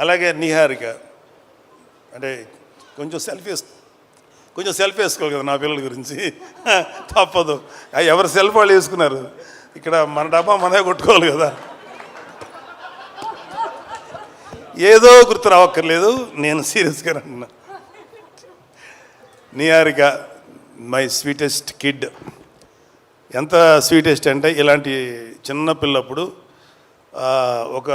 అలాగే నిహారిక. అంటే కొంచెం సెల్ఫీ కొంచెం సెల్ఫీ వేసుకోవాలి కదా నా పిల్లల గురించి. తప్పదు. ఎవరు సెల్ఫ్ వాళ్ళు వేసుకున్నారు? ఇక్కడ మన డబ్బా మనమే కొట్టుకోవాలి కదా. ఏదో గుర్తు రావక్కర్లేదు నేను సీరియస్గా అంటున్నా. నిహారిక మై స్వీటెస్ట్ కిడ్ ఎంత స్వీటెస్ట్ అంటే ఇలాంటి చిన్న పిల్లప్పుడు ఒక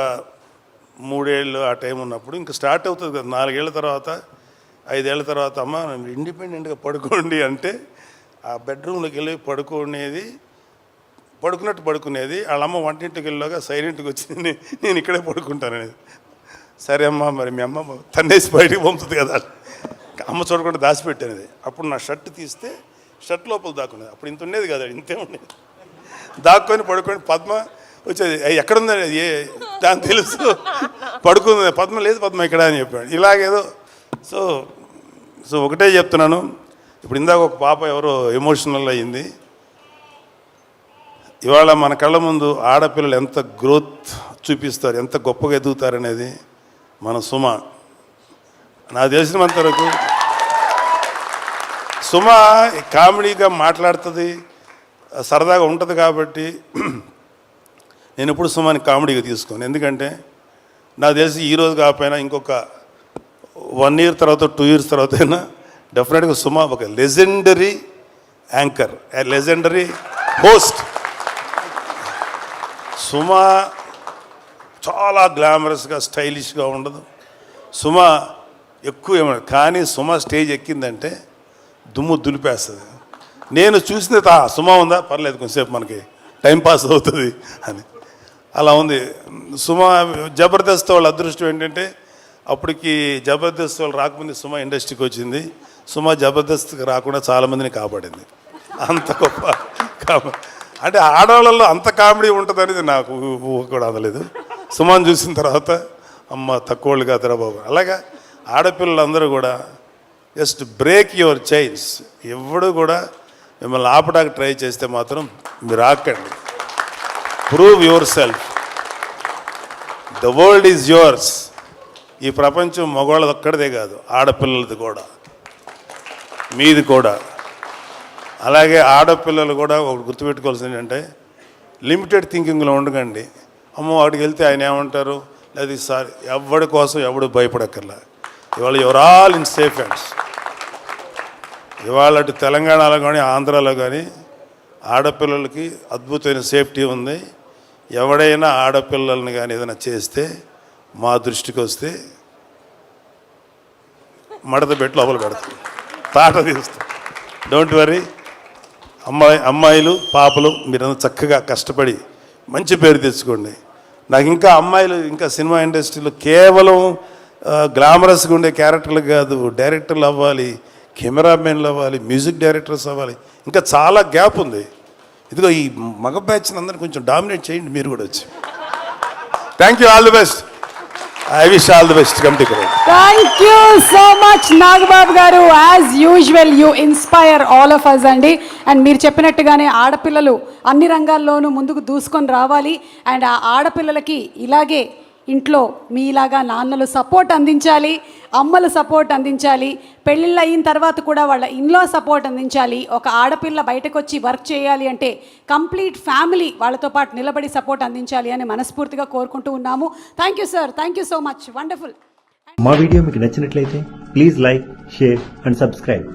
మూడేళ్ళు ఆ టైం ఉన్నప్పుడు ఇంకా స్టార్ట్ అవుతుంది కదా. నాలుగేళ్ళ తర్వాత ఐదేళ్ళ తర్వాత అమ్మ ఇండిపెండెంట్గా పడుకోండి అంటే ఆ బెడ్రూమ్లోకి వెళ్ళి పడుకునేది పడుకున్నట్టు పడుకునేది వాళ్ళ అమ్మ వంటింటికి వెళ్ళాక సైలెంట్గా వచ్చి నేను ఇక్కడే పడుకుంటాననేది సరే అమ్మ మరి మీ అమ్మ తన్నేసి బయటికి పంపుతుంది కదా అమ్మ చూడకుండా దాచిపెట్టానది అప్పుడు నా షర్ట్ తీస్తే షర్ట్ లోపల దాక్కునేది. అప్పుడు ఇంత ఉండేది కదా ఇంతే ఉండేది. దాక్కొని పడుకొని పద్మ వచ్చేది "ఏయ్, ఏ దాని తెలుసు. పడుకుంది. పద్మ లేదు పద్మ ఇక్కడ అని చెప్పాడు. ఇలాగేదో సో సో ఒకటే చెప్తున్నాను. ఇప్పుడు ఇందాక ఒక పాప ఎవరో ఎమోషనల్ అయ్యింది ఇవాళ మన కళ్ళ ముందు ఆడపిల్లలు ఎంత గ్రోత్ చూపిస్తారు ఎంత గొప్పగా ఎదుగుతారు అనేది మన సుమ. నా తెలిసినంత వరకు సుమ కామెడీగా మాట్లాడుతుంది సరదాగా ఉంటుంది కాబట్టి నేను ఎప్పుడు సుమాని కామెడీగా తీసుకోను. ఎందుకంటే నాకు తెలిసి ఈ రోజు కాకపోయినా ఇంకొక వన్ ఇయర్ తర్వాత టూ ఇయర్స్ తర్వాత అయినా డెఫినెట్గా సుమా ఒక legendary anchor legendary host Suma చాలా గ్లామరస్గా స్టైలిష్గా ఉండదు. సుమా ఎక్కువ ఏమన్నా కానీ సుమ స్టేజ్ ఎక్కిందంటే దుమ్ము దులిపేస్తుంది. నేను చూసిన తా సుమ ఉందా? పర్లేదు కొంచెంసేపు మనకి టైం పాస్ అవుతుంది అని. అలా ఉంది. సుమ జబర్దస్త్ వాళ్ళ అదృష్టం ఏంటంటే అప్పటికి జబర్దస్త్ వాళ్ళు రాకముందు సుమ ఇండస్ట్రీకి వచ్చింది. సుమ జబర్దస్త్కి రాకుండా చాలామందిని కాపాడింది. అంత గొప్ప అంటే ఆడవాళ్ళలో అంత కామెడీ ఉంటుంది అనేది నాకు ఊహ కూడా అందలేదు. సుమాన్ చూసిన తర్వాత అమ్మ తక్కువ వాళ్ళు కాదురా బాబు. అలాగా ఆడపిల్లలందరూ కూడా జస్ట్ బ్రేక్ యువర్ చైన్స్. ఎవడు కూడా మిమ్మల్ని ఆపడానికి ట్రై చేస్తే మాత్రం మీరు ఆకండి prove yourself the world is yours ఈ ప్రపంచం మగవాళ్ళది ఒక్కడిదే కాదు ఆడపిల్లలది కూడా. మీది కూడా. అలాగే ఆడపిల్లలు కూడా ఒకటి గుర్తుపెట్టుకోవాల్సింది ఏంటంటే లిమిటెడ్ థింకింగ్లో ఉండకండి. అమ్మో వాడికి వెళ్తే ఆయన ఏమంటారు? లేదు సార్ ఎవడి కోసం ఎవడు భయపడక్కర్లా. ఇవాళ your all in safe hands ఇవాళ అటు తెలంగాణలో కానీ ఆంధ్రాలో కానీ ఆడపిల్లలకి అద్భుతమైన సేఫ్టీ ఉంది. ఎవడైనా ఆడపిల్లల్ని కానీ ఏదైనా చేస్తే మా దృష్టికి వస్తే మడత పెట్టి లోపల పెడతాం. తాట తీస్తాం డోంట్ వరీ అమ్మాయి అమ్మాయిలు పాపలు మీరంతా చక్కగా కష్టపడి మంచి పేరు తెచ్చుకోండి. నాకు ఇంకా అమ్మాయిలు ఇంకా సినిమా ఇండస్ట్రీలో కేవలం గ్లామరస్గా ఉండే క్యారెక్టర్లు కాదు డైరెక్టర్లు అవ్వాలి కెమెరామెన్లు అవ్వాలి మ్యూజిక్ డైరెక్టర్స్ అవ్వాలి ఇంకా చాలా గ్యాప్ ఉంది. ఇదిగో ఈ మగ బ్యాచ్ని అందరిని కొంచెం డామినేట్ చేయండి మీరు కూడా వచ్చి. Thank you all the best I wish all the best committee కూడా thank you so much Nagababu garu. As usual you inspire all of us అండి. అండ్ మీరు చెప్పినట్టుగానే ఆడపిల్లలు అన్ని రంగాల్లోనూ ముందుకు దూసుకొని రావాలి. అండ్ ఆ ఆడపిల్లలకి ఇలాగే ఇంట్లో మీలాగా నాన్నలు సపోర్ట్ అందించాలి అమ్మలు సపోర్ట్ అందించాలి పెళ్ళిళ్ళు అయిన తర్వాత కూడా వాళ్ళ ఇంట్లో సపోర్ట్ అందించాలి ఒక ఆడపిల్ల బయటకు వచ్చి వర్క్ చేయాలి అంటే కంప్లీట్ ఫ్యామిలీ వాళ్ళతో పాటు నిలబడి సపోర్ట్ అందించాలి అని మనస్ఫూర్తిగా కోరుకుంటూ ఉన్నాము. Thank you sir thank you so much wonderful మా వీడియో మీకు నచ్చినట్లయితే please like share and subscribe.